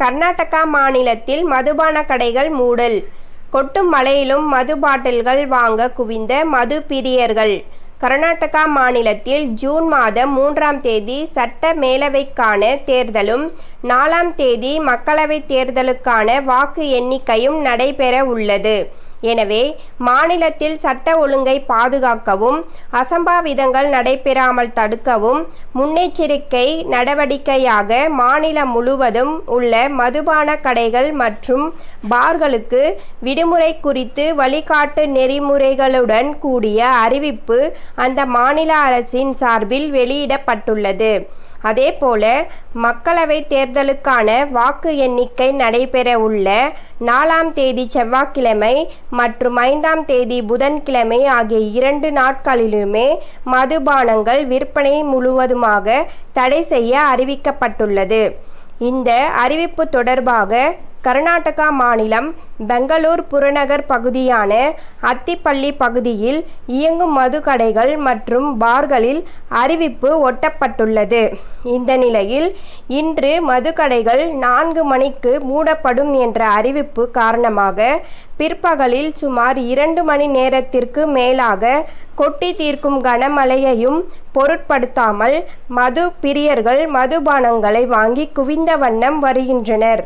கர்நாடகா மாநிலத்தில் மதுபான கடைகள் மூடல். கொட்டும் மழையிலும் மது பாட்டில்கள் வாங்க குவிந்த மது பிரியர்கள். கர்நாடகா மாநிலத்தில் ஜூன் மாதம் மூன்றாம் தேதி சட்ட மேலவைக்கான தேர்தலும் நாலாம் தேதி மக்களவைத் தேர்தலுக்கான வாக்கு எண்ணிக்கையும் நடைபெற உள்ளது. எனவே மாநிலத்தில் சட்ட ஒழுங்கை பாதுகாக்கவும் அசம்பாவிதங்கள் நடைபெறாமல் தடுக்கவும் முன்னெச்சரிக்கை நடவடிக்கையாக மாநிலம் முழுவதும் உள்ள மதுபான கடைகள் மற்றும் பார்களுக்கு விடுமுறை குறித்து வழிகாட்டு நெறிமுறைகளுடன் கூடிய அறிவிப்பு அந்த மாநில அரசின் சார்பில் வெளியிடப்பட்டுள்ளது. அதேபோல மக்களவைத் தேர்தலுக்கான வாக்கு எண்ணிக்கை நடைபெற உள்ள நாலாம் தேதி செவ்வாய்க்கிழமை மற்றும் ஐந்தாம் தேதி புதன்கிழமை ஆகிய இரண்டு நாட்களிலுமே மதுபானங்கள் விற்பனை முழுவதுமாக தடை செய்ய அறிவிக்கப்பட்டுள்ளது. இந்த அறிவிப்பு தொடர்பாக கர்நாடகா மாநிலம் பெங்களூர் புறநகர் பகுதியான அத்திப்பள்ளி பகுதியில் இயங்கும் மதுக்கடைகள் மற்றும் பார்களில் அறிவிப்பு ஒட்டப்பட்டுள்ளது. இந்த நிலையில் இன்று மதுக்கடைகள் நான்கு மணிக்கு மூடப்படும் என்ற அறிவிப்பு காரணமாக பிற்பகலில் சுமார் இரண்டு மணி நேரத்திற்கு மேலாக கொட்டி தீர்க்கும் கனமழையையும் பொருட்படுத்தாமல் மது பிரியர்கள் மதுபானங்களை வாங்கி குவிந்த வண்ணம் வருகின்றனர்.